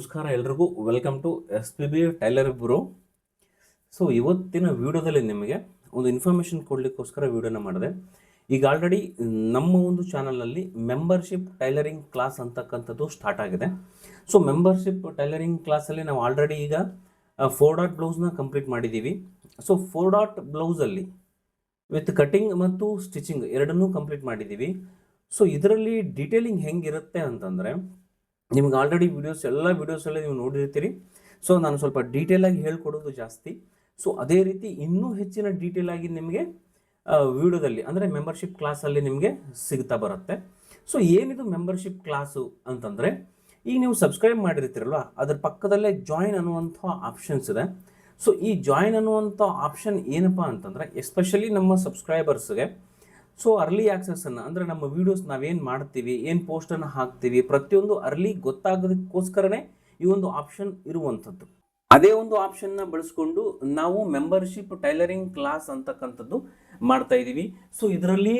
ನಮಸ್ಕಾರ ಎಲ್ರಿಗೂ. Welcome to S P B tailor bro so ಇವತ್ತಿನ ವಿಡಿಯೋದಲ್ಲಿ ನಿಮಗೆ ಒಂದು ಇನ್ಫಾರ್ಮೇಷನ್ ಕೊಡಲಿಕ್ಕೋಸ್ಕರ ವಿಡಿಯೋನ ಮಾಡಿದೆ. ಈಗ ಆಲ್ರೆಡಿ ನಮ್ಮ ಒಂದು ಚಾನಲಲ್ಲಿ ಮೆಂಬರ್ಶಿಪ್ ಟೈಲರಿಂಗ್ ಕ್ಲಾಸ್ ಅಂತಕ್ಕಂಥದ್ದು ಸ್ಟಾರ್ಟ್ ಆಗಿದೆ. ಸೊ ಮೆಂಬರ್ಶಿಪ್ ಟೈಲರಿಂಗ್ ಕ್ಲಾಸಲ್ಲಿ ನಾವು ಆಲ್ರೆಡಿ ಈಗ ಫೋರ್ ಡಾಟ್ ಬ್ಲೌಸ್ನ ಕಂಪ್ಲೀಟ್ ಮಾಡಿದ್ದೀವಿ. ಸೊ ಫೋರ್ ಡಾಟ್ ಬ್ಲೌಸಲ್ಲಿ ವಿತ್ ಕಟಿಂಗ್ ಮತ್ತು ಸ್ಟಿಚಿಂಗ್ ಎರಡನ್ನೂ ಕಂಪ್ಲೀಟ್ ಮಾಡಿದ್ದೀವಿ. ಸೊ ಇದರಲ್ಲಿ ಡೀಟೇಲಿಂಗ್ ಹೆಂಗಿರುತ್ತೆ ಅಂತಂದರೆ ನಿಮ್ಗೆ ಆಲ್ರೆಡಿ ವಿಡಿಯೋಸ್ ಎಲ್ಲ ವಿಡಿಯೋಸಲ್ಲಿ ನೀವು ನೋಡಿರ್ತೀರಿ. ಸೊ ನಾನು ಸ್ವಲ್ಪ ಡೀಟೇಲ್ ಆಗಿ ಹೇಳ್ಕೊಡೋದು ಜಾಸ್ತಿ. ಸೊ ಅದೇ ರೀತಿ ಇನ್ನೂ ಹೆಚ್ಚಿನ ಡೀಟೇಲ್ ಆಗಿ ನಿಮಗೆ ವಿಡಿಯೋದಲ್ಲಿ ಅಂದರೆ ಮೆಂಬರ್ಶಿಪ್ ಕ್ಲಾಸಲ್ಲಿ ನಿಮಗೆ ಸಿಗ್ತಾ ಬರುತ್ತೆ. ಸೊ ಏನಿದು ಮೆಂಬರ್ಶಿಪ್ ಕ್ಲಾಸು ಅಂತಂದರೆ, ಈಗ ನೀವು ಸಬ್ಸ್ಕ್ರೈಬ್ ಮಾಡಿರ್ತೀರಲ್ವ ಅದ್ರ ಪಕ್ಕದಲ್ಲೇ ಜಾಯಿನ್ ಅನ್ನುವಂಥ ಆಪ್ಷನ್ಸ್ ಇದೆ. ಸೊ ಈ ಜಾಯಿನ್ ಅನ್ನುವಂಥ ಆಪ್ಷನ್ ಏನಪ್ಪ ಅಂತಂದರೆ ಎಸ್ಪೆಷಲಿ ನಮ್ಮ ಸಬ್ಸ್ಕ್ರೈಬರ್ಸ್ಗೆ ಸೊ ಅರ್ಲಿ ಆಕ್ಸೆಸನ್ನು ಅಂದರೆ ನಮ್ಮ ವೀಡಿಯೋಸ್ ನಾವೇನು ಮಾಡ್ತೀವಿ, ಏನು ಪೋಸ್ಟನ್ನು ಹಾಕ್ತೀವಿ, ಪ್ರತಿಯೊಂದು ಅರ್ಲಿ ಗೊತ್ತಾಗೋದಕ್ಕೋಸ್ಕರನೇ ಈ ಒಂದು ಆಪ್ಷನ್ ಇರುವಂಥದ್ದು. ಅದೇ ಒಂದು ಆಪ್ಷನ್ನ ಬಳಸ್ಕೊಂಡು ನಾವು ಮೆಂಬರ್ಶಿಪ್ ಟೈಲರಿಂಗ್ ಕ್ಲಾಸ್ ಅಂತಕ್ಕಂಥದ್ದು ಮಾಡ್ತಾ ಇದ್ದೀವಿ. ಸೊ ಇದರಲ್ಲಿ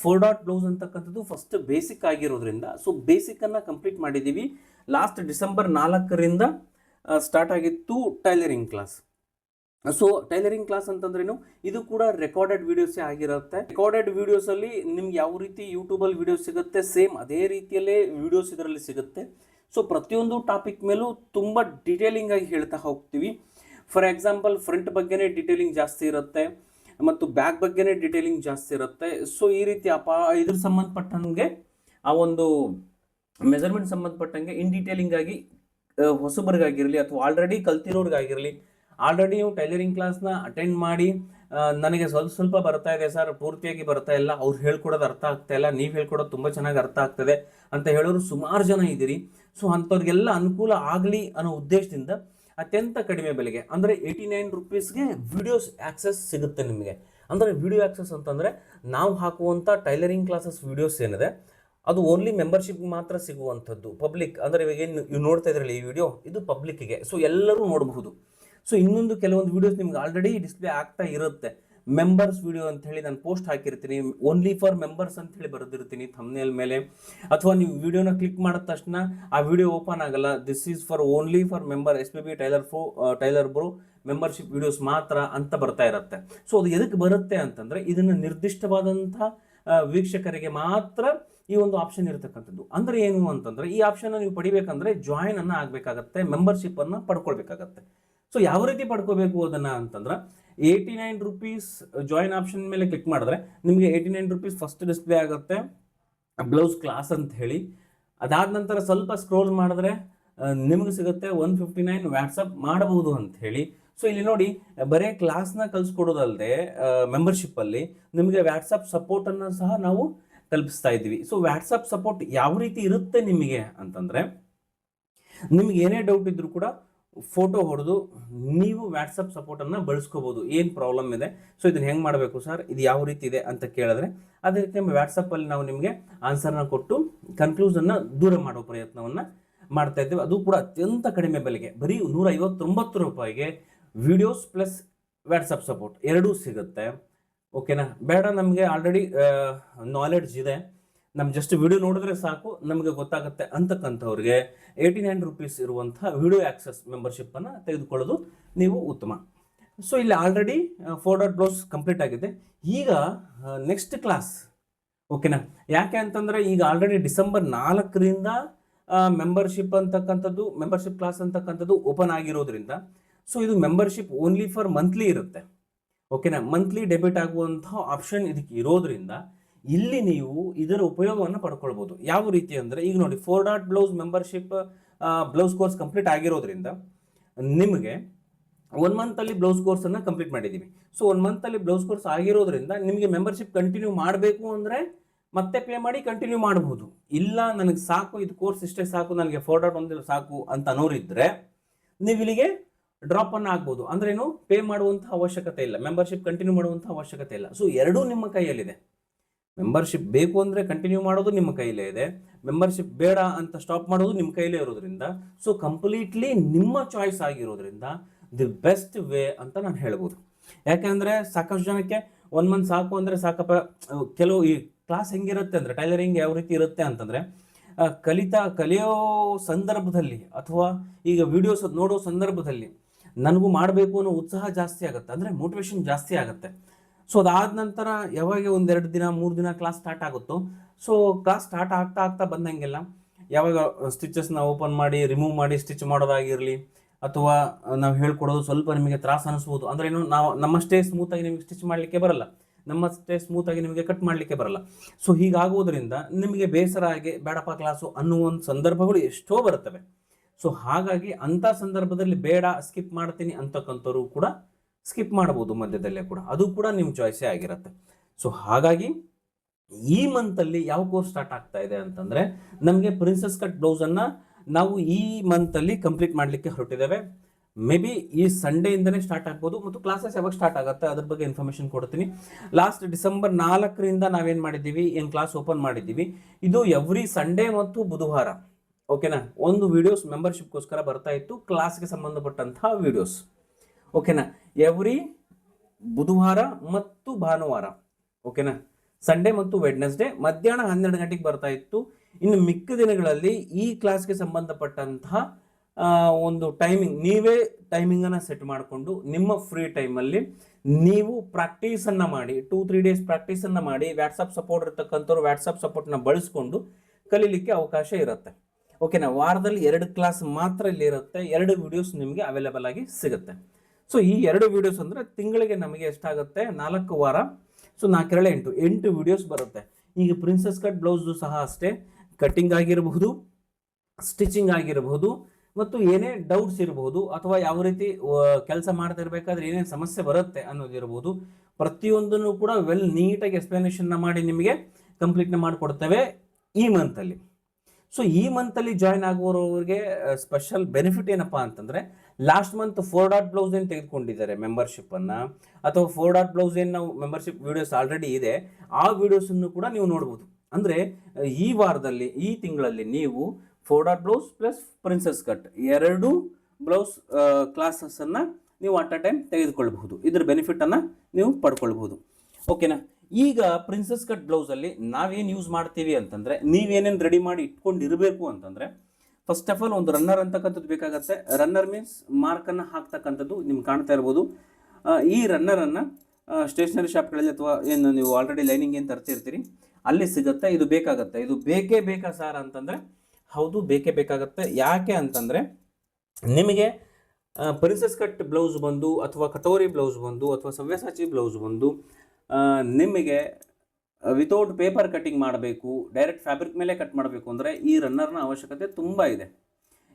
ಫೋರ್ ಡಾಟ್ ಬ್ಲೌಸ್ ಅಂತಕ್ಕಂಥದ್ದು ಫಸ್ಟ್ ಬೇಸಿಕ್ ಆಗಿರೋದ್ರಿಂದ ಸೊ ಬೇಸಿಕನ್ನು ಕಂಪ್ಲೀಟ್ ಮಾಡಿದ್ದೀವಿ. ಲಾಸ್ಟ್ ಡಿಸೆಂಬರ್ ನಾಲ್ಕರಿಂದ ಸ್ಟಾರ್ಟ್ ಆಗಿತ್ತು tailoring class so tailoring class ಅಂತಂದ್ರೇನು? ಇದು ಕೂಡ ರೆಕಾರ್ಡೆಡ್ ವಿಡಿಯೋಸೇ ಆಗಿರುತ್ತೆ. ರೆಕಾರ್ಡೆಡ್ ವಿಡಿಯೋಸ್ ಅಲ್ಲಿ ನಿಮ್ಗೆ ಯಾವ ರೀತಿ ಯೂಟ್ಯೂಬಲ್ಲಿ ವಿಡಿಯೋಸ್ ಸಿಗುತ್ತೆ ಸೇಮ್ ಅದೇ ರೀತಿಯಲ್ಲೇ ವಿಡಿಯೋಸ್ ಇದರಲ್ಲಿ ಸಿಗುತ್ತೆ. ಸೊ ಪ್ರತಿಯೊಂದು ಟಾಪಿಕ್ ಮೇಲೂ ತುಂಬ ಡೀಟೇಲಿಂಗ್ ಆಗಿ ಹೇಳ್ತಾ ಹೋಗ್ತೀವಿ. ಫಾರ್ ಎಕ್ಸಾಂಪಲ್ ಫ್ರಂಟ್ ಬಗ್ಗೆನೇ ಡೀಟೇಲಿಂಗ್ ಜಾಸ್ತಿ ಇರುತ್ತೆ, ಮತ್ತು ಬ್ಯಾಕ್ ಬಗ್ಗೆನೇ ಡೀಟೇಲಿಂಗ್ ಜಾಸ್ತಿ ಇರುತ್ತೆ. ಸೊ ಈ ರೀತಿ ಅಪ, ಇದ್ರ ಸಂಬಂಧಪಟ್ಟಂಗೆ, ಆ ಒಂದು ಮೆಜರ್ಮೆಂಟ್ ಸಂಬಂಧಪಟ್ಟಂಗೆ ಇನ್ ಡೀಟೇಲಿಂಗ್ ಆಗಿ ಹೊಸಬರಿಗಾಗಿರಲಿ ಅಥವಾ ಆಲ್ರೆಡಿ ಕಲ್ತಿರೋರ್ಗಾಗಿರಲಿ ಆಲ್ರೆಡಿ ನೀವು ಟೈಲರಿಂಗ್ ಕ್ಲಾಸ್ನ ಅಟೆಂಡ್ ಮಾಡಿ ನನಗೆ ಸ್ವಲ್ಪ ಸ್ವಲ್ಪ ಬರ್ತಾ ಇದೆ ಸರ್ ಪೂರ್ತಿಯಾಗಿ ಬರ್ತಾ ಇಲ್ಲ. ಅವ್ರು ಹೇಳ್ಕೊಡೋದು ಅರ್ಥ ಆಗ್ತಾ ಇಲ್ಲ. ನೀವು ಹೇಳ್ಕೊಡೋದು ತುಂಬ ಚೆನ್ನಾಗಿ ಅರ್ಥ ಆಗ್ತದೆ ಅಂತ ಹೇಳೋರು ಸುಮಾರು ಜನ ಇದ್ದೀರಿ. ಸೊ ಅಂಥವ್ರಿಗೆಲ್ಲ ಅನುಕೂಲ ಆಗಲಿ ಅನ್ನೋ ಉದ್ದೇಶದಿಂದ ಅತ್ಯಂತ ಕಡಿಮೆ ಬೆಲೆಗೆ, ಅಂದರೆ ಏಯ್ಟಿ ನೈನ್ ರುಪೀಸ್ಗೆ ವಿಡಿಯೋಸ್ ಆ್ಯಕ್ಸಸ್ ಸಿಗುತ್ತೆ ನಿಮಗೆ. ಅಂದರೆ ವಿಡಿಯೋ ಆ್ಯಕ್ಸಸ್ ಅಂತಂದರೆ ನಾವು ಹಾಕುವಂಥ ಟೈಲರಿಂಗ್ ಕ್ಲಾಸಸ್ ವಿಡಿಯೋಸ್ ಏನಿದೆ, ಅದು ಓನ್ಲಿ ಮೆಂಬರ್ಶಿಪ್ ಮಾತ್ರ ಸಿಗುವಂಥದ್ದು. ಪಬ್ಲಿಕ್ ಅಂದರೆ ಇವಾಗ ಏನು ನೋಡ್ತಾ ಇದ್ರಲ್ಲ ಈ ವಿಡಿಯೋ ಇದು ಪಬ್ಲಿಕ್ಕಿಗೆ ಸೊ ಎಲ್ಲರೂ ನೋಡಬಹುದು. ಸೊ ಇನ್ನೊಂದು ಕೆಲವೊಂದು ವಿಡಿಯೋಸ್ ನಿಮ್ಗೆ ಆಲ್ರೆಡಿ ಡಿಸ್ಪ್ಲೇ ಆಗ್ತಾ ಇರುತ್ತೆ. ಮೆಂಬರ್ಸ್ ವಿಡಿಯೋ ಅಂತ ಹೇಳಿ ನಾನು ಪೋಸ್ಟ್ ಹಾಕಿರ್ತೀನಿ. ಓನ್ಲಿ ಫಾರ್ ಮೆಂಬರ್ಸ್ ಅಂತ ಹೇಳಿ ಬರೆದಿರ್ತೀನಿ ಥಮ್ನೇಲ್ ಮೇಲೆ. ಅಥವಾ ನೀವು ವಿಡಿಯೋನ ಕ್ಲಿಕ್ ಮಾಡಿದ ತಕ್ಷಣ ಆ ವಿಡಿಯೋ ಓಪನ್ ಆಗಲ್ಲ. This is for only for member S P B tailor for tailor bro membership videos ಮಾತ್ರ ಅಂತ ಬರ್ತಾ ಇರುತ್ತೆ. ಸೊ ಅದು ಎದಕ್ಕೆ ಬರುತ್ತೆ ಅಂತಂದ್ರೆ ಇದನ್ನು ನಿರ್ದಿಷ್ಟವಾದಂಥ ವೀಕ್ಷಕರಿಗೆ ಮಾತ್ರ ಈ ಒಂದು ಆಪ್ಷನ್ ಇರತಕ್ಕಂಥದ್ದು. ಅಂದ್ರೆ ಏನು ಅಂತಂದ್ರೆ ಈ ಆಪ್ಷನ್ ನೀವು ಪಡಿಬೇಕಂದ್ರೆ ಜಾಯಿನ್ ಅನ್ನ ಆಗಬೇಕಾಗತ್ತೆ ಮೆಂಬರ್ಶಿಪ್ ಅನ್ನ ಪಡ್ಕೊಳ್ಬೇಕಾಗತ್ತೆ. ಸೊ ಯಾವ ರೀತಿ ಪಡ್ಕೋಬೇಕು ಅದನ್ನ ಅಂತಂದ್ರೆ eighty nine rupees join option ಮೇಲೆ ಕ್ಲಿಕ್ ಮಾಡಿದ್ರೆ ನಿಮಗೆ eighty nine rupees first display ಆಗುತ್ತೆ. ಬ್ಲೌಸ್ ಕ್ಲಾಸ್ ಅಂತ ಹೇಳಿ. ಅದಾದ ನಂತರ ಸ್ವಲ್ಪ ಸ್ಕ್ರೋಲ್ ಮಾಡಿದ್ರೆ ನಿಮಗೆ ಸಿಗುತ್ತೆ ಒನ್ ಫಿಫ್ಟಿ ನೈನ್ ವ್ಯಾಟ್ಸಪ್ ಮಾಡಬಹುದು ಅಂತ ಹೇಳಿ. ಸೊ ಇಲ್ಲಿ ನೋಡಿ, ಬರೀ ಕ್ಲಾಸ್ನ ಕಲಿಸ್ಕೊಡೋದಲ್ಲದೆ ಮೆಂಬರ್ಶಿಪ್ಪಲ್ಲಿ ನಿಮಗೆ ವ್ಯಾಟ್ಸಪ್ ಸಪೋರ್ಟನ್ನು ಸಹ ನಾವು ಕಲ್ಪಿಸ್ತಾ ಇದ್ದೀವಿ. ಸೊ ವ್ಯಾಟ್ಸಪ್ ಸಪೋರ್ಟ್ ಯಾವ ರೀತಿ ಇರುತ್ತೆ ನಿಮಗೆ ಅಂತಂದರೆ, ನಿಮ್ಗೆ ಏನೇ ಡೌಟ್ ಇದ್ದರೂ ಕೂಡ ಫೋಟೋ ಹೊಡೆದು ನೀವು ವ್ಯಾಟ್ಸಪ್ ಸಪೋರ್ಟನ್ನು ಬಳಸ್ಕೋಬೋದು. ಏನು ಪ್ರಾಬ್ಲಮ್ ಇದೆ? ಸೊ ಇದನ್ನು ಹೆಂಗೆ ಮಾಡಬೇಕು ಸರ್ ಇದು ಯಾವ ರೀತಿ ಇದೆ ಅಂತ ಕೇಳಿದ್ರೆ ಅದೇ ರೀತಿ ನಮ್ಮ ವ್ಯಾಟ್ಸಪ್ಪಲ್ಲಿ ನಾವು ನಿಮಗೆ ಆನ್ಸರ್ನ ಕೊಟ್ಟು ಕನ್ಕ್ಲೂಸನ್ನು ದೂರ ಮಾಡೋ ಪ್ರಯತ್ನವನ್ನು ಮಾಡ್ತಾ ಇದ್ದೇವೆ. ಅದು ಕೂಡ ಅತ್ಯಂತ ಕಡಿಮೆ ಬೆಲೆಗೆ. ಬರೀ ನೂರ ಐವತ್ತೊಂಬತ್ತು ರೂಪಾಯಿಗೆ ವಿಡಿಯೋಸ್ ಪ್ಲಸ್ ವ್ಯಾಟ್ಸಪ್ ಸಪೋರ್ಟ್ ಎರಡೂ ಸಿಗುತ್ತೆ. ಓಕೆನಾ ಬೇಡ ನಮಗೆ ಆಲ್ರೆಡಿ ನಾಲೆಡ್ಜ್ ಇದೆ. ನಮ್ಗೆ ಜಸ್ಟ್ ವಿಡಿಯೋ ನೋಡಿದ್ರೆ ಸಾಕು, ನಮಗೆ ಗೊತ್ತಾಗುತ್ತೆ ಅಂತಕ್ಕಂಥವ್ರಿಗೆ ಏಯ್ಟಿ ನೈನ್ ರುಪೀಸ್ ಇರುವಂತಹ ವಿಡಿಯೋ ಆಕ್ಸೆಸ್ ಮೆಂಬರ್ಶಿಪ್ಪನ್ನು ತೆಗೆದುಕೊಳ್ಳೋದು ನೀವು ಉತ್ತಮ. ಸೊ ಇಲ್ಲಿ already four dot blouse complete ಆಗಿದೆ. ಈಗ ನೆಕ್ಸ್ಟ್ ಕ್ಲಾಸ್ ಓಕೆನಾ ಯಾಕೆ ಅಂತಂದರೆ ಈಗ ಆಲ್ರೆಡಿ ಡಿಸೆಂಬರ್ ನಾಲ್ಕರಿಂದ ಮೆಂಬರ್ಶಿಪ್ ಅಂತಕ್ಕಂಥದ್ದು ಮೆಂಬರ್ಶಿಪ್ ಕ್ಲಾಸ್ ಅಂತಕ್ಕಂಥದ್ದು ಓಪನ್ ಆಗಿರೋದ್ರಿಂದ ಸೊ ಇದು ಮೆಂಬರ್ಶಿಪ್ ಓನ್ಲಿ ಫಾರ್ ಮಂತ್ಲಿ ಇರುತ್ತೆ. ಓಕೆನಾ ಮಂತ್ಲಿ ಡೆಬಿಟ್ ಆಗುವಂಥ ಆಪ್ಷನ್ ಇದಕ್ಕೆ ಇರೋದ್ರಿಂದ ಇಲ್ಲಿ ನೀವು ಇದರ ಉಪಯೋಗವನ್ನು ಪಡ್ಕೊಳ್ಬೋದು. ಯಾವ ರೀತಿ ಅಂದರೆ, ಈಗ ನೋಡಿ four dot blouse membership blouse course complete ಆಗಿರೋದ್ರಿಂದ ನಿಮಗೆ ಒನ್ ಮಂತಲ್ಲಿ ಬ್ಲೌಸ್ ಕೋರ್ಸನ್ನು ಕಂಪ್ಲೀಟ್ ಮಾಡಿದ್ದೀವಿ ಸೊ ಒನ್ ಮಂತಲ್ಲಿ ಬ್ಲೌಸ್ ಕೋರ್ಸ್ ಆಗಿರೋದ್ರಿಂದ ನಿಮಗೆ ಮೆಂಬರ್ಶಿಪ್ ಕಂಟಿನ್ಯೂ ಮಾಡಬೇಕು ಅಂದರೆ ಮತ್ತೆ ಪೇ ಮಾಡಿ ಕಂಟಿನ್ಯೂ ಮಾಡಬಹುದು ಇಲ್ಲ, ನನಗೆ ಸಾಕು, ಇದು ಕೋರ್ಸ್ ಇಷ್ಟೇ ಸಾಕು, ನನಗೆ ಫೋರ್ ಡಾಟ್ ಒಂದು ಸಾಕು ಅಂತ ಅನ್ನೋರಿದ್ರೆ ನೀವು ಇಲ್ಲಿಗೆ ಡ್ರಾಪ್ ಅನ್ನು ಆಗ್ಬೋದು ಅಂದ್ರೆ ಏನು? ಪೇ ಮಾಡುವಂಥ ಅವಶ್ಯಕತೆ ಇಲ್ಲ. ಮೆಂಬರ್ಶಿಪ್ ಕಂಟಿನ್ಯೂ ಮಾಡುವಂಥ ಅವಶ್ಯಕತೆ ಇಲ್ಲ. ಸೊ ಎರಡೂ ನಿಮ್ಮ ಕೈಯಲ್ಲಿದೆ. ಮೆಂಬರ್ಶಿಪ್ ಬೇಕು ಅಂದರೆ ಕಂಟಿನ್ಯೂ ಮಾಡೋದು ನಿಮ್ಮ ಕೈಲೇ ಇದೆ. ಮೆಂಬರ್ಶಿಪ್ ಬೇಡ ಅಂತ ಸ್ಟಾಪ್ ಮಾಡೋದು ನಿಮ್ಮ ಕೈಲೇ ಇರೋದ್ರಿಂದ. ಸೊ ಕಂಪ್ಲೀಟ್ಲಿ ನಿಮ್ಮ ಚಾಯ್ಸ್ ಆಗಿರೋದ್ರಿಂದ ದಿ ಬೆಸ್ಟ್ ವೇ ಅಂತ ನಾನು ಹೇಳ್ಬೋದು. ಯಾಕೆಂದರೆ ಸಾಕಷ್ಟು ಜನಕ್ಕೆ ಒನ್ ಮಂತ್ ಸಾಕು ಅಂದರೆ ಸಾಕಪ್ಪ, ಕೆಲವು ಈ ಕ್ಲಾಸ್ ಹೆಂಗಿರುತ್ತೆ ಅಂದರೆ ಟೈಲರಿಂಗ್ ಯಾವ ರೀತಿ ಇರುತ್ತೆ ಅಂತಂದರೆ ಕಲಿತಾ ಕಲಿಯೋ ಸಂದರ್ಭದಲ್ಲಿ ಅಥವಾ ಈಗ ವಿಡಿಯೋಸ್ ನೋಡೋ ಸಂದರ್ಭದಲ್ಲಿ ನನಗೂ ಮಾಡಬೇಕು ಅನ್ನೋ ಉತ್ಸಾಹ ಜಾಸ್ತಿ ಆಗುತ್ತೆ. ಅಂದರೆ ಮೋಟಿವೇಶನ್ ಜಾಸ್ತಿ ಆಗುತ್ತೆ. ಸೊ ಅದಾದ ನಂತರ ಯಾವಾಗ ಒಂದೆರಡು ದಿನ, ಮೂರು ದಿನ ಕ್ಲಾಸ್ ಸ್ಟಾರ್ಟ್ ಆಗುತ್ತೋ ಸೊ ಕ್ಲಾಸ್ ಸ್ಟಾರ್ಟ್ ಆಗ್ತಾ ಆಗ್ತಾ ಬಂದಂಗೆಲ್ಲ ಯಾವಾಗ ಸ್ಟಿಚಸ್ನ ಓಪನ್ ಮಾಡಿ ರಿಮೂವ್ ಮಾಡಿ ಸ್ಟಿಚ್ ಮಾಡೋದಾಗಿರಲಿ, ಅಥವಾ ನಾವು ಹೇಳ್ಕೊಡೋದು ಸ್ವಲ್ಪ ನಿಮಗೆ ತ್ರಾಸ ಅನಿಸ್ಬೋದು. ಅಂದ್ರೆ ಏನು ನಾವು, ನಮ್ಮಷ್ಟೇ ಸ್ಮೂತಾಗಿ ನಿಮಗೆ ಸ್ಟಿಚ್ ಮಾಡಲಿಕ್ಕೆ ಬರಲ್ಲ. ನಮ್ಮಷ್ಟೇ ಸ್ಮೂತಾಗಿ ನಿಮಗೆ ಕಟ್ ಮಾಡಲಿಕ್ಕೆ ಬರಲ್ಲ. ಸೊ ಹೀಗಾಗೋದ್ರಿಂದ ನಿಮಗೆ ಬೇಸರ ಆಗಿ ಬೇಡಪ್ಪ ಕ್ಲಾಸು ಅನ್ನುವ ಒಂದು ಸಂದರ್ಭಗಳು ಎಷ್ಟೋ ಬರ್ತವೆ ಸೊ ಹಾಗಾಗಿ ಅಂಥ ಸಂದರ್ಭದಲ್ಲಿ ಬೇಡ ಸ್ಕಿಪ್ ಮಾಡ್ತೀನಿ ಅಂತಕ್ಕಂಥವ್ರು ಕೂಡ ಸ್ಕಿಪ್ ಮಾಡ್ಬೋದು ಮಧ್ಯದಲ್ಲೇ ಕೂಡ. ಅದು ಕೂಡ ನಿಮ್ಮ ಚಾಯ್ಸೇ ಆಗಿರುತ್ತೆ. ಸೊ ಹಾಗಾಗಿ ಈ ಮಂತಲ್ಲಿ ಯಾವ ಕೋರ್ಸ್ ಸ್ಟಾರ್ಟ್ ಆಗ್ತಾ ಇದೆ ಅಂತಂದ್ರೆ, ನಮಗೆ ಪ್ರಿನ್ಸಸ್ ಕಟ್ ಬ್ಲೌಸನ್ನು ನಾವು ಈ ಮಂತಲ್ಲಿ ಕಂಪ್ಲೀಟ್ ಮಾಡಲಿಕ್ಕೆ ಹೊರಟಿದ್ದೇವೆ. ಮೇ ಬಿ ಈ ಸಂಡೇಯಿಂದನೇ ಸ್ಟಾರ್ಟ್ ಆಗ್ಬೋದು ಮತ್ತು ಕ್ಲಾಸಸ್ ಯಾವಾಗ ಸ್ಟಾರ್ಟ್ ಆಗುತ್ತೆ ಅದ್ರ ಬಗ್ಗೆ ಇನ್ಫಾರ್ಮೇಷನ್ ಕೊಡ್ತೀನಿ. ಲಾಸ್ಟ್ ಡಿಸೆಂಬರ್ ನಾಲ್ಕರಿಂದ ನಾವೇನು ಮಾಡಿದ್ದೀವಿ? ಏನು ಕ್ಲಾಸ್ ಓಪನ್ ಮಾಡಿದ್ದೀವಿ? ಇದು ಎವ್ರಿ ಸಂಡೇ ಮತ್ತು ಬುಧವಾರ. ಓಕೆನಾ ಒಂದು ವಿಡಿಯೋಸ್ ಮೆಂಬರ್ಶಿಪ್ಗೋಸ್ಕರ ಬರ್ತಾ ಇತ್ತು. ಕ್ಲಾಸ್ಗೆ ಸಂಬಂಧಪಟ್ಟಂತಹ ವಿಡಿಯೋಸ್ ಓಕೆನಾ? ಎವ್ರಿ ಬುಧವಾರ ಮತ್ತು ಭಾನುವಾರ. ಓಕೆನಾ? ಸಂಡೇ ಮತ್ತು ವೆಡ್ನೆಸ್ಡೇ ಮಧ್ಯಾಹ್ನ ಹನ್ನೆರಡು ಗಂಟೆಗೆ ಬರ್ತಾ ಇತ್ತು. ಇನ್ನು ಮಿಕ್ಕ ದಿನಗಳಲ್ಲಿ ಈ ಕ್ಲಾಸ್ಗೆ ಸಂಬಂಧಪಟ್ಟಂತಹ ಒಂದು ಟೈಮಿಂಗ್ ನೀವೇ ಟೈಮಿಂಗನ್ನು ಸೆಟ್ ಮಾಡಿಕೊಂಡು ನಿಮ್ಮ ಫ್ರೀ ಟೈಮಲ್ಲಿ ನೀವು ಪ್ರಾಕ್ಟೀಸನ್ನು ಮಾಡಿ ಟೂ ತ್ರೀ ಡೇಸ್ ಪ್ರಾಕ್ಟೀಸನ್ನು ಮಾಡಿ ವ್ಯಾಟ್ಸಪ್ ಸಪೋರ್ಟ್ ಇರ್ತಕ್ಕಂಥವ್ರು ವ್ಯಾಟ್ಸಪ್ ಸಪೋರ್ಟ್ನ ಬಳಸ್ಕೊಂಡು ಕಲೀಲಿಕ್ಕೆ ಅವಕಾಶ ಇರುತ್ತೆ. ಓಕೆನಾ? ವಾರದಲ್ಲಿ ಎರಡು ಕ್ಲಾಸ್ ಮಾತ್ರ ಇಲ್ಲಿ ಇರುತ್ತೆ. ಎರಡು ವಿಡಿಯೋಸ್ ನಿಮಗೆ ಅವೈಲೇಬಲ್ ಆಗಿ ಸಿಗುತ್ತೆ. ಸೊ ಈ ಎರಡು ವಿಡಿಯೋಸ್ ಅಂದರೆ ತಿಂಗಳಿಗೆ ನಮಗೆ ಎಷ್ಟಾಗುತ್ತೆ? ನಾಲ್ಕು ವಾರ. ಸೊ ನಾಲ್ಕೆರಳೆ ಎಂಟು ಎಂಟು ವಿಡಿಯೋಸ್ ಬರುತ್ತೆ. ಈಗ ಪ್ರಿನ್ಸಸ್ ಕಟ್ ಬ್ಲೌಸು ಸಹ ಅಷ್ಟೇ. ಕಟ್ಟಿಂಗ್ ಆಗಿರಬಹುದು ಸ್ಟಿಚಿಂಗ್ ಆಗಿರಬಹುದು, ಮತ್ತು ಏನೇ ಡೌಟ್ಸ್ ಇರಬಹುದು, ಅಥವಾ ಯಾವ ರೀತಿ ಕೆಲಸ ಮಾಡ್ತಾ ಇರಬೇಕಾದ್ರೆ ಏನೇನು ಸಮಸ್ಯೆ ಬರುತ್ತೆ ಅನ್ನೋದಿರಬಹುದು ಪ್ರತಿಯೊಂದನ್ನು ಕೂಡ ವೆಲ್ ನೀಟಾಗಿ ಎಕ್ಸ್ಪ್ಲನೇಷನ್ನ ಮಾಡಿ ನಿಮಗೆ ಕಂಪ್ಲೀಟ್ನ ಮಾಡಿಕೊಡ್ತೇವೆ ಈ ಮಂತಲ್ಲಿ ಸೊ ಈ ಮಂತಲ್ಲಿ ಜಾಯ್ನ್ ಆಗುವವರಿಗೆ ಸ್ಪೆಷಲ್ ಬೆನಿಫಿಟ್ ಏನಪ್ಪ ಅಂತಂದ್ರೆ last month four dot blouse ಏನು ತೆಗೆದುಕೊಂಡಿದ್ದಾರೆ ಮೆಂಬರ್ಶಿಪ್ ಅನ್ನ? ಅಥವಾ ಫೋರ್ ಡಾಟ್ ಬ್ಲೌಸ್ ಏನು ನಾವು ಮೆಂಬರ್ಶಿಪ್ ವಿಡಿಯೋಸ್ ಆಲ್ರೆಡಿ ಇದೆ, ಆ ವಿಡಿಯೋಸ್ ಅನ್ನು ಕೂಡ ನೀವು ನೋಡ್ಬೋದು. ಅಂದ್ರೆ, ಈ ವಾರದಲ್ಲಿ, ಈ ತಿಂಗಳಲ್ಲಿ ನೀವು four dot blouse plus princess cut ಎರಡು ಬ್ಲೌಸ್ ಕ್ಲಾಸಸ್ ಅನ್ನ ನೀವು ಅಟ್ ಅ ಟೈಮ್ ತೆಗೆದುಕೊಳ್ಳಬಹುದು. ಇದ್ರ ಬೆನಿಫಿಟ್ ಅನ್ನ ನೀವು ಪಡ್ಕೊಳ್ಬಹುದು. ಓಕೆನಾ ಈಗ ಪ್ರಿನ್ಸಸ್ ಕಟ್ ಬ್ಲೌಸ್ ಅಲ್ಲಿ ನಾವೇನು ಯೂಸ್ ಮಾಡ್ತೀವಿ ಅಂತಂದ್ರೆ, ನೀವೇನೇನು ರೆಡಿ ಮಾಡಿ ಇಟ್ಕೊಂಡಿರಬೇಕು ಅಂತಂದ್ರೆ ಫಸ್ಟ್ ಆಫ್ ಆಲ್ ಒಂದು ರನ್ನರ್ ಅಂತಕ್ಕಂಥದ್ದು ಬೇಕಾಗತ್ತೆ. ರನ್ನರ್ ಮೀನ್ಸ್ ಮಾರ್ಕನ್ನು ಹಾಕ್ತಕ್ಕಂಥದ್ದು ನಿಮ್ಗೆ ಕಾಣ್ತಾ ಇರ್ಬೋದು. ಈ ರನ್ನರನ್ನು ಸ್ಟೇಷನರಿ ಶಾಪ್ಗಳಲ್ಲಿ ಅಥವಾ ಏನು ನೀವು ಆಲ್ರೆಡಿ ಲೈನಿಂಗ್ ಏನು ತರ್ತಿರ್ತೀರಿ, ಅಲ್ಲಿ ಸಿಗುತ್ತೆ, ಇದು ಬೇಕಾಗತ್ತೆ. ಇದು ಬೇಕೇ ಬೇಕಾ ಸರ್ ಅಂತಂದರೆ, ಹೌದು, ಬೇಕೇ ಬೇಕಾಗತ್ತೆ. ಯಾಕೆ ಅಂತಂದರೆ, ನಿಮಗೆ ಪರಿಸಸ್ ಕಟ್ ಬ್ಲೌಸ್ ಬಂದು ಅಥವಾ ಕಟೋರಿ ಬ್ಲೌಸ್ ಬಂದು ಅಥವಾ ಸವ್ಯಸಾಚಿ ಬ್ಲೌಸ್ ಬಂದು ನಿಮಗೆ ವಿತೌಟ್ ಪೇಪರ್ ಕಟ್ಟಿಂಗ್ ಮಾಡಬೇಕು ಡೈರೆಕ್ಟ್ ಫ್ಯಾಬ್ರಿಕ್ ಮೇಲೆ ಕಟ್ ಮಾಡಬೇಕು ಅಂದರೆ ಈ ರನ್ನರ್ನ ಅವಶ್ಯಕತೆ ತುಂಬ ಇದೆ.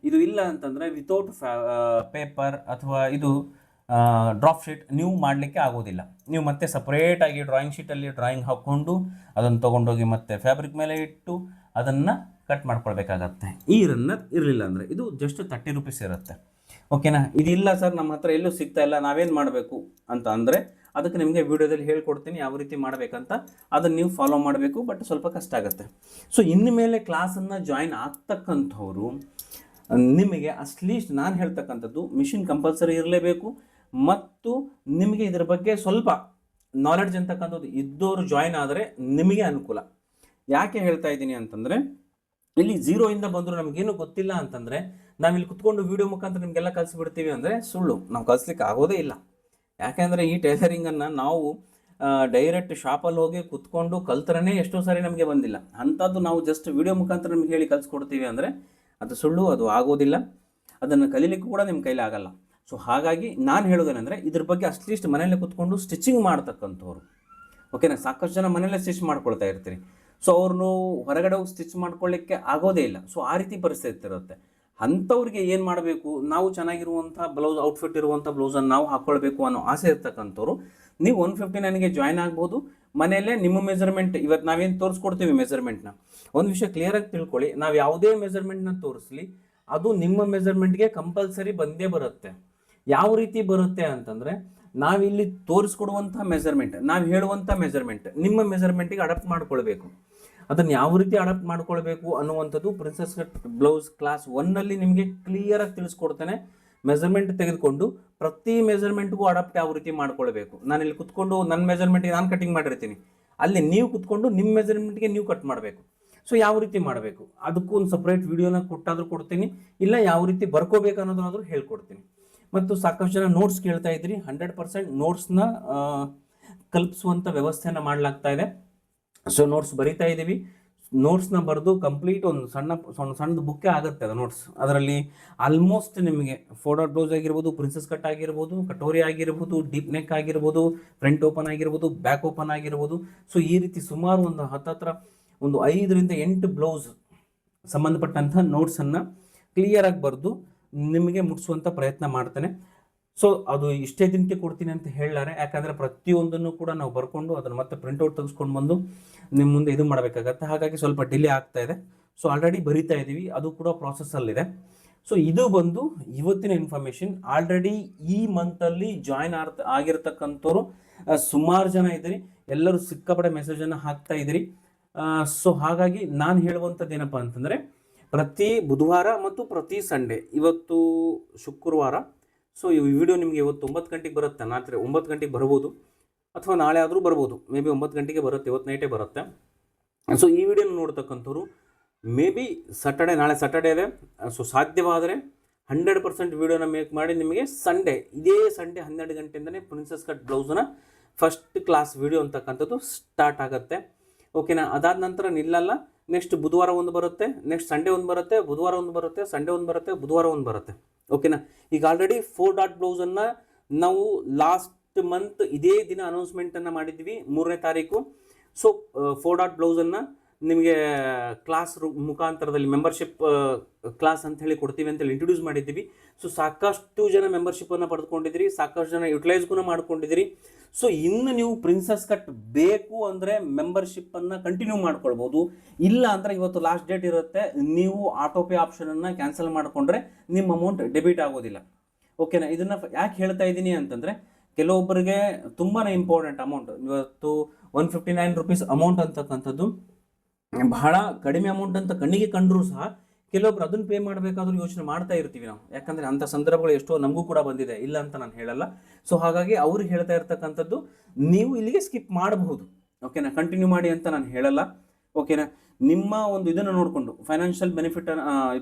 ಇದು ಇಲ್ಲ ಅಂತಂದರೆ ವಿತೌಟ್ ಫ್ಯಾ ಪೇಪರ್ ಅಥವಾ ಇದು ಡ್ರಾಪ್ ಶೀಟ್ ನೀವು ಮಾಡಲಿಕ್ಕೆ ಆಗೋದಿಲ್ಲ. ನೀವು ಮತ್ತೆ ಸಪ್ರೇಟಾಗಿ ಡ್ರಾಯಿಂಗ್ ಶೀಟಲ್ಲಿ ಡ್ರಾಯಿಂಗ್ ಹಾಕ್ಕೊಂಡು ಅದನ್ನು ತೊಗೊಂಡೋಗಿ ಮತ್ತೆ ಫ್ಯಾಬ್ರಿಕ್ ಮೇಲೆ ಇಟ್ಟು ಅದನ್ನು ಕಟ್ ಮಾಡ್ಕೊಳ್ಬೇಕಾಗತ್ತೆ. ಈ ರನ್ನರ್ ಇರಲಿಲ್ಲ ಅಂದರೆ ಇದು ಜಸ್ಟ್ ತರ್ಟಿ ರುಪೀಸ್ ಇರುತ್ತೆ. ಓಕೆನಾ ಇದಿಲ್ಲ ಸರ್ ನಮ್ಮ ಹತ್ರ ಎಲ್ಲೂ ಸಿಗ್ತಾ ಇಲ್ಲ, ನಾವೇನು ಮಾಡಬೇಕು ಅಂತ ಅಂದರೆ ಅದಕ್ಕೆ ನಿಮಗೆ ವಿಡಿಯೋದಲ್ಲಿ ಹೇಳ್ಕೊಡ್ತೀನಿ ಯಾವ ರೀತಿ ಮಾಡಬೇಕಂತ. ಅದನ್ನು ನೀವು ಫಾಲೋ ಮಾಡಬೇಕು ಬಟ್ ಸ್ವಲ್ಪ ಕಷ್ಟ ಆಗುತ್ತೆ. ಸೊ ಇನ್ನು ಮೇಲೆ ಕ್ಲಾಸನ್ನು ಜಾಯಿನ್ ಆಗ್ತಕ್ಕಂಥವ್ರು, ನಿಮಗೆ ಅಟ್ಲೀಸ್ಟ್ ನಾನು ಹೇಳ್ತಕ್ಕಂಥದ್ದು ಮಿಷಿನ್ ಕಂಪಲ್ಸರಿ ಇರಲೇಬೇಕು, ಮತ್ತು ನಿಮಗೆ ಇದರ ಬಗ್ಗೆ ಸ್ವಲ್ಪ ನಾಲೆಡ್ಜ್ ಅಂತಕ್ಕಂಥದ್ದು ಇದ್ದವರು ಜಾಯಿನ್ ಆದರೆ ನಿಮಗೆ ಅನುಕೂಲ. ಯಾಕೆ ಹೇಳ್ತಾ ಇದ್ದೀನಿ ಅಂತಂದರೆ, ಇಲ್ಲಿ ಝೀರೋಯಿಂದ ಬಂದರೂ ನಮಗೇನು ಗೊತ್ತಿಲ್ಲ ಅಂತಂದರೆ, ನಾವಿಲ್ಲಿ ಕುತ್ಕೊಂಡು ವೀಡಿಯೋ ಮುಖಾಂತರ ನಿಮಗೆಲ್ಲ ಕಲಿಸ್ಬಿಡ್ತೀವಿ ಅಂದರೆ ಸುಳ್ಳು. ನಾವು ಕಲಿಸ್ಲಿಕ್ಕೆ ಆಗೋದೇ ಇಲ್ಲ. ಯಾಕೆಂದರೆ ಈ ಟೈಲರಿಂಗನ್ನು ನಾವು ಡೈರೆಕ್ಟ್ ಶಾಪಲ್ಲಿ ಹೋಗಿ ಕುತ್ಕೊಂಡು ಕಲ್ತ್ರನೇ ಎಷ್ಟೋ ಸಾರಿ ನಮಗೆ ಬಂದಿಲ್ಲ. ಅಂಥದ್ದು ನಾವು ಜಸ್ಟ್ ವಿಡಿಯೋ ಮುಖಾಂತರ ನಿಮ್ಗೆ ಹೇಳಿ ಕಲಿಸ್ಕೊಡ್ತೀವಿ ಅಂದರೆ ಅದು ಸುಳ್ಳು, ಅದು ಆಗೋದಿಲ್ಲ. ಅದನ್ನು ಕಲೀಲಿಕ್ಕೂ ಕೂಡ ನಿಮ್ಮ ಕೈಲಿ ಆಗಲ್ಲ. ಸೊ ಹಾಗಾಗಿ ನಾನು ಹೇಳೋದೇನೆಂದರೆ ಇದ್ರ ಬಗ್ಗೆ ಅಟ್ಲೀಸ್ಟ್ ಮನೆಯಲ್ಲೇ ಕುತ್ಕೊಂಡು ಸ್ಟಿಚಿಂಗ್ ಮಾಡ್ತಕ್ಕಂಥವ್ರು. ಓಕೆನಾ ಸಾಕಷ್ಟು ಜನ ಮನೆಯಲ್ಲೇ ಸ್ಟಿಚ್ ಮಾಡ್ಕೊಳ್ತಾ ಇರ್ತೀರಿ. ಸೊ ಅವ್ರನ್ನು ಹೊರಗಡೆ ಹೋಗಿ ಸ್ಟಿಚ್ ಮಾಡ್ಕೊಳ್ಳಿಕ್ಕೆ ಆಗೋದೇ ಇಲ್ಲ. ಸೊ ಆ ರೀತಿ ಪರಿಸ್ಥಿತಿ ಇರುತ್ತೆ. ಅಂಥವ್ರಿಗೆ ಏನು ಮಾಡಬೇಕು? ನಾವು ಚೆನ್ನಾಗಿರುವಂಥ ಬ್ಲೌಸ್ ಔಟ್ಫಿಟ್ ಇರುವಂಥ ಬ್ಲೌಸನ್ನು ನಾವು ಹಾಕ್ಕೊಳ್ಬೇಕು ಅನ್ನೋ ಆಸೆ ಇರ್ತಕ್ಕಂಥವ್ರು, ನೀವು ಒನ್ ಫಿಫ್ಟಿ ನನಗೆ ಜಾಯ್ನ್ ಆಗ್ಬೋದು. ಮನೆಯಲ್ಲೇ ನಿಮ್ಮ ಮೆಜರ್ಮೆಂಟ್ ಇವತ್ತು ನಾವೇನು ತೋರಿಸ್ಕೊಡ್ತೀವಿ ಮೆಜರ್ಮೆಂಟ್ನ ಒಂದು ವಿಷಯ ಕ್ಲಿಯರಾಗಿ ತಿಳ್ಕೊಳ್ಳಿ, ನಾವು ಯಾವುದೇ ಮೆಜರ್ಮೆಂಟ್ನ ತೋರಿಸ್ಲಿ, ಅದು ನಿಮ್ಮ ಮೆಜರ್ಮೆಂಟ್ಗೆ ಕಂಪಲ್ಸರಿ ಬಂದೇ ಬರುತ್ತೆ. ಯಾವ ರೀತಿ ಬರುತ್ತೆ ಅಂತಂದರೆ ನಾವಿಲ್ಲಿ ತೋರಿಸ್ಕೊಡುವಂಥ ಮೆಜರ್ಮೆಂಟ್ ನಾವು ಹೇಳುವಂಥ ಮೆಜರ್ಮೆಂಟ್ ನಿಮ್ಮ ಮೆಜರ್ಮೆಂಟಿಗೆ ಅಡಾಪ್ಟ್ ಮಾಡ್ಕೊಳ್ಬೇಕು. ಅದನ್ನು ಯಾವ ರೀತಿ ಅಡಾಪ್ಟ್ ಮಾಡ್ಕೊಳ್ಬೇಕು ಅನ್ನುವಂಥದ್ದು ಪ್ರಿನ್ಸಸ್ ಕಟ್ ಬ್ಲೌಸ್ ಕ್ಲಾಸ್ ಒನ್ನಲ್ಲಿ ನಿಮಗೆ ಕ್ಲಿಯರಾಗಿ ತಿಳಿಸ್ಕೊಡ್ತೇನೆ. ಮೆಜರ್ಮೆಂಟ್ ತೆಗೆದುಕೊಂಡು ಪ್ರತಿ ಮೆಜರ್ಮೆಂಟ್ಗೂ ಅಡಾಪ್ಟ್ ಯಾವ ರೀತಿ ಮಾಡ್ಕೊಳ್ಬೇಕು. ನಾನು ಇಲ್ಲಿ ಕುತ್ಕೊಂಡು ನನ್ನ ಮೆಜರ್ಮೆಂಟ್ಗೆ ನಾನು ಕಟಿಂಗ್ ಮಾಡಿರ್ತೀನಿ. ಅಲ್ಲಿ ನೀವು ಕುತ್ಕೊಂಡು ನಿಮ್ಮ ಮೆಜರ್ಮೆಂಟ್ಗೆ ನೀವು ಕಟ್ ಮಾಡಬೇಕು. ಸೊ ಯಾವ ರೀತಿ ಮಾಡಬೇಕು? ಅದಕ್ಕೂ ಒಂದು ಸಪ್ರೇಟ್ ವಿಡಿಯೋನ ಕೊಟ್ಟಾದರೂ ಕೊಡ್ತೀನಿ. ಇಲ್ಲ ಯಾವ ರೀತಿ ಬರ್ಕೋಬೇಕು ಅನ್ನೋದನ್ನಾದರೂ ಹೇಳ್ಕೊಡ್ತೀನಿ. ಮತ್ತು ಸಾಕಷ್ಟು ಜನ ನೋಟ್ಸ್ ಕೇಳ್ತಾ ಇದ್ರಿ. ಹಂಡ್ರೆಡ್ ಪರ್ಸೆಂಟ್ ನೋಟ್ಸ್ನ ಕಲ್ಪಿಸುವಂಥ ವ್ಯವಸ್ಥೆನ ಮಾಡಲಾಗ್ತಾ ಇದೆ. ಸೊ ನೋಟ್ಸ್ ಬರಿತಾ ಇದ್ದೀವಿ ನೋಟ್ಸ್ನ ಬರೆದು ಕಂಪ್ಲೀಟ್ ಒಂದು ಸಣ್ಣ ಸಣ್ಣ, ಸಣ್ಣದು ಬುಕ್ಕೇ ಆಗುತ್ತೆ ಅದು ನೋಟ್ಸ್ ಅದರಲ್ಲಿ ಆಲ್ಮೋಸ್ಟ್ ನಿಮಗೆ ಫೋಡೋ ಡೋಸ್ ಆಗಿರ್ಬೋದು ಪ್ರಿನ್ಸಸ್ ಕಟ್ ಆಗಿರ್ಬೋದು, ಕಟೋರಿ ಆಗಿರ್ಬೋದು ಡೀಪ್ ನೆಕ್ ಆಗಿರ್ಬೋದು ಫ್ರಂಟ್ ಓಪನ್ ಆಗಿರ್ಬೋದು ಬ್ಯಾಕ್ ಓಪನ್ ಆಗಿರ್ಬೋದು. ಸೊ ಈ ರೀತಿ ಸುಮಾರು ಒಂದು ಹತ್ತತ್ರ ಒಂದು ಐದರಿಂದ ಎಂಟು ಬ್ಲೌಸ್ ಸಂಬಂಧಪಟ್ಟಂಥ ನೋಟ್ಸನ್ನು ಕ್ಲಿಯರಾಗಿ ಬರೆದು ನಿಮಗೆ ಮುಟ್ಟಿಸುವಂಥ ಪ್ರಯತ್ನ ಮಾಡ್ತೇನೆ. ಸೊ ಅದು ಇಷ್ಟೇ ದಿನಕ್ಕೆ ಕೊಡ್ತೀನಿ ಅಂತ ಹೇಳಾರೆ ಯಾಕಂದರೆ ಪ್ರತಿಯೊಂದನ್ನು ಕೂಡ ನಾವು ಬರ್ಕೊಂಡು ಅದನ್ನು ಮತ್ತೆ ಪ್ರಿಂಟ್ಔಟ್ ತೆಗೆಸ್ಕೊಂಡು ಬಂದು ನಿಮ್ಮ ಮುಂದೆ ಇದು ಮಾಡಬೇಕಾಗತ್ತೆ. ಹಾಗಾಗಿ ಸ್ವಲ್ಪ ಡಿಲೇ ಆಗ್ತಾ ಇದೆ. ಸೊ ಆಲ್ರೆಡಿ ಬರಿತಾ ಇದ್ದೀವಿ ಅದು ಕೂಡ ಪ್ರಾಸೆಸ್ಸಲ್ಲಿದೆ ಸೊ ಇದು ಬಂದು ಇವತ್ತಿನ ಇನ್ಫಾರ್ಮೇಷನ್ ಆಲ್ರೆಡಿ ಈ ಮಂತಲ್ಲಿ ಜಾಯ್ನ್ ಆರ್ ಆಗಿರ್ತಕ್ಕಂಥವ್ರು ಸುಮಾರು ಜನ ಇದ್ದೀರಿ. ಎಲ್ಲರೂ ಸಿಕ್ಕಾಪಡೆ ಮೆಸೇಜನ್ನು ಹಾಕ್ತಾ ಇದ್ದೀರಿ. ಸೊ ಹಾಗಾಗಿ ನಾನು ಹೇಳುವಂಥದ್ದು ಏನಪ್ಪ ಅಂತಂದರೆ ಪ್ರತಿ ಬುಧವಾರ ಮತ್ತು ಪ್ರತಿ ಸಂಡೇ, ಇವತ್ತು ಶುಕ್ರವಾರ. ಸೊ ಈ ವಿಡಿಯೋ ನಿಮಗೆ ಇವತ್ತು ಒಂಬತ್ತು ಗಂಟೆಗೆ ಬರುತ್ತೆ. ರಾತ್ರಿ ಒಂಬತ್ತು ಗಂಟೆಗೆ ಬರ್ಬೋದು. ಅಥವಾ ನಾಳೆ ಆದರೂ ಬರ್ಬೋದು. ಮೇ ಬಿ ಒಂಬತ್ತು ಗಂಟೆಗೆ ಬರುತ್ತೆ, ಇವತ್ತು ನೈಟೇ ಬರುತ್ತೆ. ಸೊ ಈ ವಿಡಿಯೋನ ನೋಡ್ತಕ್ಕಂಥವ್ರು ಮೇ ಬಿ ಸಟರ್ಡೆ ನಾಳೆ ಸಟರ್ಡೆ ಇದೆ. ಸೊ ಸಾಧ್ಯವಾದರೆ ಹಂಡ್ರೆಡ್ ಪರ್ಸೆಂಟ್ ವೀಡಿಯೋನ ಮೇಕ್ ಮಾಡಿ ನಿಮಗೆ ಸಂಡೇ ಇದೇ ಸಂಡೇ ಹನ್ನೆರಡು ಗಂಟೆಯಿಂದನೇ ಪ್ರಿನ್ಸಸ್ ಕಟ್ ಬ್ಲೌಸನ್ನ ಫಸ್ಟ್ ಕ್ಲಾಸ್ ವೀಡಿಯೋ ಅಂತಕ್ಕಂಥದ್ದು ಸ್ಟಾರ್ಟ್ ಆಗುತ್ತೆ. ಓಕೆನಾ ಅದಾದ ನಂತರ ನಿಲ್ಲಲ್ಲ. ನೆಕ್ಸ್ಟ್ ಬುಧವಾರ ಒಂದು ಬರುತ್ತೆ ನೆಕ್ಸ್ಟ್ ಸಂಡೇ ಒಂದು ಬರುತ್ತೆ, ಬುಧವಾರ ಒಂದು ಬರುತ್ತೆ ಸಂಡೇ ಒಂದು ಬರುತ್ತೆ, ಬುಧವಾರ ಒಂದು ಬರುತ್ತೆ. ಓಕೆನಾ ಈಗ ಆಲ್ರೆಡಿ ಫೋರ್ ಡಾಟ್ ಬ್ಲೌಸನ್ನು ನಾವು ಲಾಸ್ಟ್ ಮಂತ್ ಇದೇ ದಿನ ಅನೌನ್ಸ್ಮೆಂಟನ್ನು ಮಾಡಿದ್ವಿ, ಮೂರನೇ ತಾರೀಕು. ಸೊ ಫೋರ್ ಡಾಟ್ ಬ್ಲೌಸನ್ನು ನಿಮಗೆ ಕ್ಲಾಸ್ ರೂಮ್ ಮುಖಾಂತರದಲ್ಲಿ ಮೆಂಬರ್ಶಿಪ್ ಕ್ಲಾಸ್ ಅಂತ ಹೇಳಿ ಕೊಡ್ತೀವಿ ಅಂತೇಳಿ ಇಂಟ್ರೊಡ್ಯೂಸ್ ಮಾಡಿದ್ದೀವಿ. ಸೊ ಸಾಕಷ್ಟು ಜನ ಮೆಂಬರ್ಶಿಪ್ಪನ್ನು ಪಡೆದುಕೊಂಡಿದ್ದೀರಿ ಸಾಕಷ್ಟು ಜನ ಯುಟಿಲೈಸ್ಗೂ ಮಾಡ್ಕೊಂಡಿದ್ದೀರಿ. ಸೊ ಇನ್ನು ನೀವು ಪ್ರಿನ್ಸಸ್ ಕಟ್ ಬೇಕು ಅಂದರೆ ಮೆಂಬರ್ಶಿಪ್ಪನ್ನು ಕಂಟಿನ್ಯೂ ಮಾಡ್ಕೊಳ್ಬೋದು. ಇಲ್ಲ ಅಂದರೆ ಇವತ್ತು ಲಾಸ್ಟ್ ಡೇಟ್ ಇರುತ್ತೆ, ನೀವು ಆಟೋಪೇ ಆಪ್ಷನನ್ನು ಕ್ಯಾನ್ಸಲ್ ಮಾಡಿಕೊಂಡ್ರೆ ನಿಮ್ಮ ಅಮೌಂಟ್ ಡೆಬಿಟ್ ಆಗೋದಿಲ್ಲ. ಓಕೆನಾ ಇದನ್ನು ಯಾಕೆ ಹೇಳ್ತಾ ಇದ್ದೀನಿ ಅಂತಂದರೆ, ಕೆಲವೊಬ್ಬರಿಗೆ ತುಂಬಾ ಇಂಪಾರ್ಟೆಂಟ್ ಅಮೌಂಟ್ ಇವತ್ತು one fifty nine rupees amount ಅಂತಕ್ಕಂಥದ್ದು ಬಹಳ ಕಡಿಮೆ ಅಮೌಂಟ್ ಅಂತ ಕಣ್ಣಿಗೆ ಕಂಡರೂ ಸಹ ಕೆಲವೊಬ್ರು ಅದನ್ನು ಪೇ ಮಾಡಬೇಕಾದ್ರೂ ಯೋಚನೆ ಮಾಡ್ತಾ ಇರ್ತೀವಿ ನಾವು. ಯಾಕಂದರೆ ಅಂಥ ಸಂದರ್ಭಗಳು ಎಷ್ಟೋ ನಮಗೂ ಕೂಡ ಬಂದಿದೆ. ಇಲ್ಲ ಅಂತ ನಾನು ಹೇಳಲ್ಲ. ಸೊ ಹಾಗಾಗಿ ಅವ್ರಿಗೆ ಹೇಳ್ತಾ ಇರ್ತಕ್ಕಂಥದ್ದು ನೀವು ಇಲ್ಲಿಗೆ ಸ್ಕಿಪ್ ಮಾಡಬಹುದು. ಓಕೆನಾ ಕಂಟಿನ್ಯೂ ಮಾಡಿ ಅಂತ ನಾನು ಹೇಳಲ್ಲ. ಓಕೆನಾ ನಿಮ್ಮ ಒಂದು ಇದನ್ನು ನೋಡಿಕೊಂಡು ಫೈನಾನ್ಷಿಯಲ್ ಬೆನಿಫಿಟ್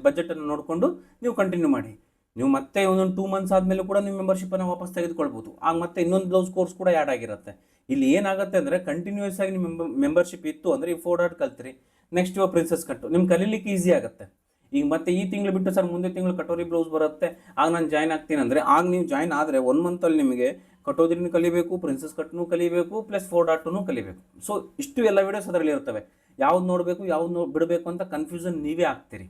ಬಜೆಟನ್ನು ನೋಡಿಕೊಂಡು ನೀವು ಕಂಟಿನ್ಯೂ ಮಾಡಿ. ನೀವು ಮತ್ತೆ ಒಂದೊಂದು ಟೂ ಮಂತ್ಸ್ ಆದಮೇಲೆ ಕೂಡ ನಿಮ್ಮ ಮೆಂಬರ್ಶಿಪ್ಪನ್ನು ವಾಪಸ್ ತೆಗೆದುಕೊಳ್ಬೋದು. ಆಗ ಮತ್ತೆ ಇನ್ನೊಂದು ಬ್ಲೌಸ್ ಕೋರ್ಸ್ ಕೂಡ ಆ್ಯಡ್ ಆಗಿರುತ್ತೆ. ಇಲ್ಲಿ ಏನಾಗುತ್ತೆ ಅಂದರೆ ಕಂಟಿನ್ಯೂಸ್ ಆಗಿ ನಿಮ್ಮ ಮೆಂಬರ್ಶಿಪ್ ಇತ್ತು ಅಂದರೆ ಈ ಫೋರ್ ಡಾಟ್ ಕಲ್ತ್ರಿ. ನೆಕ್ಸ್ಟ್ ಇವಾಗ ಪ್ರಿನ್ಸಸ್ ಕಟ್ಟು. ನಿಮ್ಗೆ ಕಲೀಲಿಕ್ಕೆ ಈಸಿ ಆಗುತ್ತೆ. ಈಗ ಮತ್ತೆ ಈ ತಿಂಗಳು ಬಿಟ್ಟು ಸರ್ ಮುಂದೆ ತಿಂಗಳು ಕಟೋರಿ ಬ್ಲೌಸ್ ಬರುತ್ತೆ. ಆಗ ನಾನು ಜಾಯ್ನ್ ಆಗ್ತೀನಿ ಅಂದರೆ ಆಗ ನೀವು ಜಾಯ್ನ್ ಆದರೆ ಒನ್ ಮಂತಲ್ಲಿ ನಿಮಗೆ ಕಟೋದ್ರಿನೂ ಕಲಿಬೇಕು ಪ್ರಿನ್ಸಸ್ ಕಟ್ನೂ ಕಲಿಬೇಕು ಪ್ಲಸ್ ಫೋರ್ ಡಾಟನ್ನು ಕಲಿಬೇಕು. ಸೊ ಇಷ್ಟು ಎಲ್ಲ ವೀಡಿಯೋಸ್ ಅದರಲ್ಲಿ ಇರ್ತವೆ ಯಾವ್ದು ನೋಡಬೇಕು, ಯಾವ್ದು ಬಿಡಬೇಕು ಅಂತ ಕನ್ಫ್ಯೂಷನ್ ನೀವೇ ಆಗ್ತೀರಿ.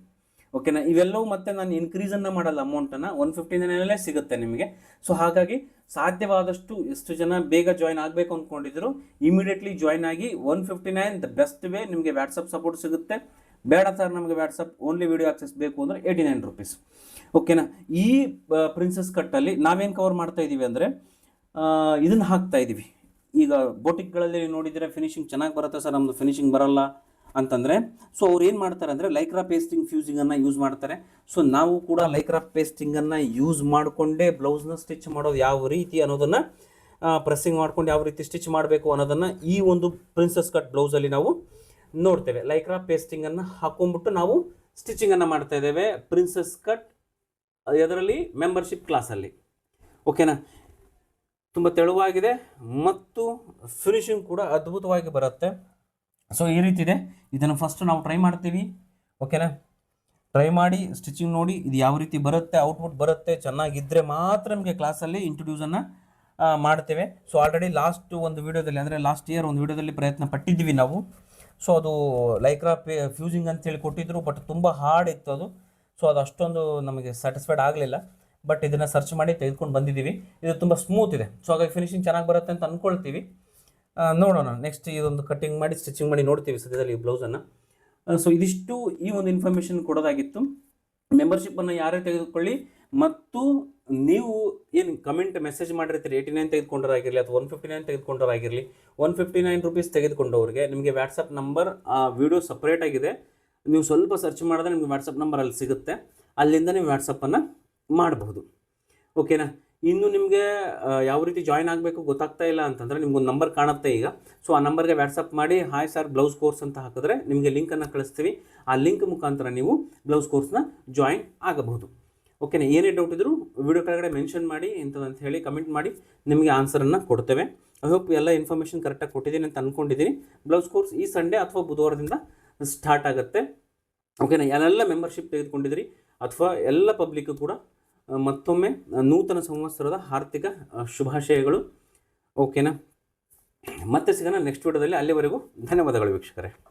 ಓಕೆನಾ ಇವೆಲ್ಲವೂ ಮತ್ತೆ ನಾನು ಇನ್ಕ್ರೀಸನ್ನು ಮಾಡಲ್ಲ ಅಮೌಂಟನ್ನು ಒನ್ ಫಿಫ್ಟಿ ನೈನಲ್ಲೇ ಸಿಗುತ್ತೆ ನಿಮಗೆ. ಸೊ ಹಾಗಾಗಿ ಸಾಧ್ಯವಾದಷ್ಟು ಎಷ್ಟು ಜನ ಬೇಗ ಜಾಯ್ನ್ ಆಗಬೇಕು ಅಂದ್ಕೊಂಡಿದ್ರು ಇಮಿಡಿಯೇಟ್ಲಿ ಜಾಯ್ನ್ ಆಗಿ one fifty nine the best way ನಿಮಗೆ ವ್ಯಾಟ್ಸಪ್ ಸಪೋರ್ಟ್ ಸಿಗುತ್ತೆ. ಬೇಡ ಸರ್ ನಮಗೆ ವ್ಯಾಟ್ಸಪ್ ಓನ್ಲಿ ವಿಡಿಯೋ ಆಕ್ಸೆಸ್ ಬೇಕು ಅಂದರೆ ಏಯ್ಟಿ ನೈನ್ ರುಪೀಸ್ ಓಕೆನಾ ಈ ಪ್ರಿನ್ಸಸ್ ಕಟ್ಟಲ್ಲಿ ನಾವೇನು ಕವರ್ ಮಾಡ್ತಾ ಇದ್ದೀವಿ ಅಂದರೆ ಇದನ್ನು ಹಾಕ್ತಾ ಇದ್ದೀವಿ ಈಗ ಬೋಟಿಕ್ಗಳಲ್ಲಿ ನೋಡಿದರೆ ಫಿನಿಶಿಂಗ್ ಚೆನ್ನಾಗಿ ಬರುತ್ತೆ ಸರ್ ನಮ್ಮದು ಫಿನಿಶಿಂಗ್ ಬರಲ್ಲ. ಅಂತಂದರೆ ಸೊ ಅವ್ರು ಏನು ಮಾಡ್ತಾರೆ ಅಂದರೆ ಲೈಕ್ರಾ ಪೇಸ್ಟಿಂಗ್ ಫ್ಯೂಸಿಂಗನ್ನು ಯೂಸ್ ಮಾಡ್ತಾರೆ. ಸೊ ನಾವು ಕೂಡ ಲೈಕ್ರಾ ಪೇಸ್ಟಿಂಗನ್ನು ಯೂಸ್ ಮಾಡಿಕೊಂಡೇ ಬ್ಲೌಸ್ನ ಸ್ಟಿಚ್ ಮಾಡೋದು ಯಾವ ರೀತಿ ಅನ್ನೋದನ್ನು ಪ್ರೆಸ್ಸಿಂಗ್ ಮಾಡ್ಕೊಂಡು ಯಾವ ರೀತಿ ಸ್ಟಿಚ್ ಮಾಡಬೇಕು ಅನ್ನೋದನ್ನು ಈ ಒಂದು ಪ್ರಿನ್ಸಸ್ ಕಟ್ ಬ್ಲೌಸಲ್ಲಿ ನಾವು ನೋಡ್ತೇವೆ. ಲೈಕ್ರಾ ಪೇಸ್ಟಿಂಗನ್ನು ಹಾಕೊಂಡ್ಬಿಟ್ಟು ನಾವು ಸ್ಟಿಚಿಂಗನ್ನು ಮಾಡ್ತಾ ಇದ್ದೇವೆ ಪ್ರಿನ್ಸಸ್ ಕಟ್ ಅದರಲ್ಲಿ ಮೆಂಬರ್ಶಿಪ್ ಕ್ಲಾಸಲ್ಲಿ ಓಕೆನಾ ತುಂಬ ತೆಳುವಾಗಿದೆ, ಮತ್ತು ಫಿನಿಶಿಂಗ್ ಕೂಡ ಅದ್ಭುತವಾಗಿ ಬರುತ್ತೆ. ಸೊ ಈ ರೀತಿ ಇದೆ. ಇದನ್ನು ಫಸ್ಟ್ ನಾವು ಟ್ರೈ ಮಾಡ್ತೀವಿ. ಓಕೆನಾ ಟ್ರೈ ಮಾಡಿ ಸ್ಟಿಚಿಂಗ್ ನೋಡಿ, ಇದು ಯಾವ ರೀತಿ ಬರುತ್ತೆ ಔಟ್ಪುಟ್ ಬರುತ್ತೆ ಚೆನ್ನಾಗಿದ್ದರೆ ಮಾತ್ರ ನಮಗೆ ಕ್ಲಾಸಲ್ಲಿ ಇಂಟ್ರೊಡ್ಯೂಸನ್ನು ಮಾಡ್ತೇವೆ. ಸೊ ಆಲ್ರೆಡಿ ಲಾಸ್ಟ್ ಒಂದು ವಿಡಿಯೋದಲ್ಲಿ ಅಂದರೆ ಲಾಸ್ಟ್ ಇಯರ್ ಒಂದು ವಿಡಿಯೋದಲ್ಲಿ ಪ್ರಯತ್ನ ಪಟ್ಟಿದ್ದೀವಿ ನಾವು. ಸೊ ಅದು ಲೈಕ್ರಾ ಫ್ಯೂಸಿಂಗ್ ಅಂತೇಳಿ ಕೊಟ್ಟಿದ್ರು ಬಟ್ ತುಂಬ ಹಾರ್ಡ್ ಇತ್ತು ಅದು. ಸೊ ಅದು ಅಷ್ಟೊಂದು ನಮಗೆ ಸ್ಯಾಟಿಸ್ಫೈಡ್ ಆಗಲಿಲ್ಲ. ಬಟ್ ಇದನ್ನು ಸರ್ಚ್ ಮಾಡಿ ತೆಗೆದುಕೊಂಡು ಬಂದಿದ್ದೀವಿ. ಇದು ತುಂಬ ಸ್ಮೂತ್ ಇದೆ. ಸೊ ಹಾಗಾಗಿ ಫಿನಿಶಿಂಗ್ ಚೆನ್ನಾಗಿ ಬರುತ್ತೆ ಅಂತ ಅಂದ್ಕೊಳ್ತೀವಿ ನೋಡೋಣ. ನೆಕ್ಸ್ಟ್ ಇದೊಂದು ಕಟ್ಟಿಂಗ್ ಮಾಡಿ ಸ್ಟಿಚಿಂಗ್ ಮಾಡಿ ನೋಡ್ತೀವಿ ಸದ್ಯದಲ್ಲಿ ಈ ಬ್ಲೌಸನ್ನು. ಸೊ ಇದಿಷ್ಟು ಈ ಒಂದು ಇನ್ಫಾರ್ಮೇಷನ್ ಕೊಡೋದಾಗಿತ್ತು. ಮೆಂಬರ್ಶಿಪ್ಪನ್ನು ಯಾರೇ ತೆಗೆದುಕೊಳ್ಳಿ. ಮತ್ತು ನೀವು ಏನು ಕಮೆಂಟ್ ಮೆಸೇಜ್ ಮಾಡಿರ್ತೀರಿ ಏಯ್ಟಿ ನೈನ್ ತೆಗೆದುಕೊಂಡರಾಗಿರಲಿ ಅಥವಾ ಒನ್ ಫಿಫ್ಟಿ ನೈನ್ ತೆಗೆದುಕೊಂಡರಾಗಿರಲಿ ಒನ್ ಫಿಫ್ಟಿ ನೈನ್ ರುಪೀಸ್ ತೆಗೆದುಕೊಂಡವ್ರಿಗೆ ನಿಮಗೆ ವ್ಯಾಟ್ಸಪ್ ನಂಬರ್ ಆ ವಿಡಿಯೋ ಸಪ್ರೇಟ್ ಆಗಿದೆ. ನೀವು ಸ್ವಲ್ಪ ಸರ್ಚ್ ಮಾಡಿದ್ರೆ ನಿಮಗೆ ವ್ಯಾಟ್ಸಪ್ ನಂಬರ್ ಅಲ್ಲಿ ಸಿಗುತ್ತೆ. ಅಲ್ಲಿಂದ ನೀವು ವ್ಯಾಟ್ಸಪ್ಪನ್ನು ಮಾಡಬಹುದು. ಓಕೆನಾ ಇನ್ನು ನಿಮಗೆ ಯಾವ ರೀತಿ ಜಾಯ್ನ್ ಆಗಬೇಕು ಗೊತ್ತಾಗ್ತಾ ಇಲ್ಲ ಅಂತಂದರೆ ನಿಮ್ಗೊಂದು ನಂಬರ್ ಕಾಣುತ್ತೆ ಈಗ. ಸೊ ಆ ನಂಬರ್ಗೆ ವ್ಯಾಟ್ಸಪ್ ಮಾಡಿ ಹಾಯ್ ಸರ್ ಬ್ಲೌಸ್ ಕೋರ್ಸ್ ಅಂತ ಹಾಕಿದ್ರೆ ನಿಮಗೆ ಲಿಂಕನ್ನು ಕಳಿಸ್ತೀವಿ. ಆ ಲಿಂಕ್ ಮುಖಾಂತರ ನೀವು ಬ್ಲೌಸ್ ಕೋರ್ಸ್ನ ಜಾಯಿನ್ ಆಗಬಹುದು. ಓಕೆನಾ ಏನೇ ಡೌಟ್ ಇದ್ದರೂ ವಿಡಿಯೋ ಕೆಳಗಡೆ ಮೆನ್ಷನ್ ಮಾಡಿ ಇಂಥದ್ದಂತ ಹೇಳಿ ಕಮೆಂಟ್ ಮಾಡಿ, ನಿಮಗೆ ಆನ್ಸರನ್ನು ಕೊಡ್ತೇವೆ. ಐ ಹೋಪ್ ಎಲ್ಲ ಇನ್ಫಾರ್ಮೇಷನ್ ಕರೆಕ್ಟಾಗಿ ಕೊಟ್ಟಿದ್ದೀನಿ ಅಂತ ಅಂದ್ಕೊಂಡಿದ್ದೀನಿ ಬ್ಲೌಸ್ ಕೋರ್ಸ್ ಈ ಸಂಡೇ ಅಥವಾ ಬುಧವಾರದಿಂದ ಸ್ಟಾರ್ಟ್ ಆಗುತ್ತೆ. ಓಕೆನಾ ಎಲ್ಲ ಮೆಂಬರ್ಶಿಪ್ ತೆಗೆದುಕೊಂಡಿದ್ದೀರಿ. ಅಥವಾ ಎಲ್ಲ ಪಬ್ಲಿಕ್ ಕೂಡ ಮತ್ತೊಮ್ಮೆ ನೂತನ ಸಂವತ್ಸರದ ಆರ್ಥಿಕ ಶುಭಾಶಯಗಳು. ಓಕೆನಾ ಮತ್ತೆ ಸಿಗೋಣ ನೆಕ್ಸ್ಟ್ ವಿಡಿಯೋದಲ್ಲಿ ಅಲ್ಲಿವರೆಗೂ ಧನ್ಯವಾದಗಳು ವೀಕ್ಷಕರೇ.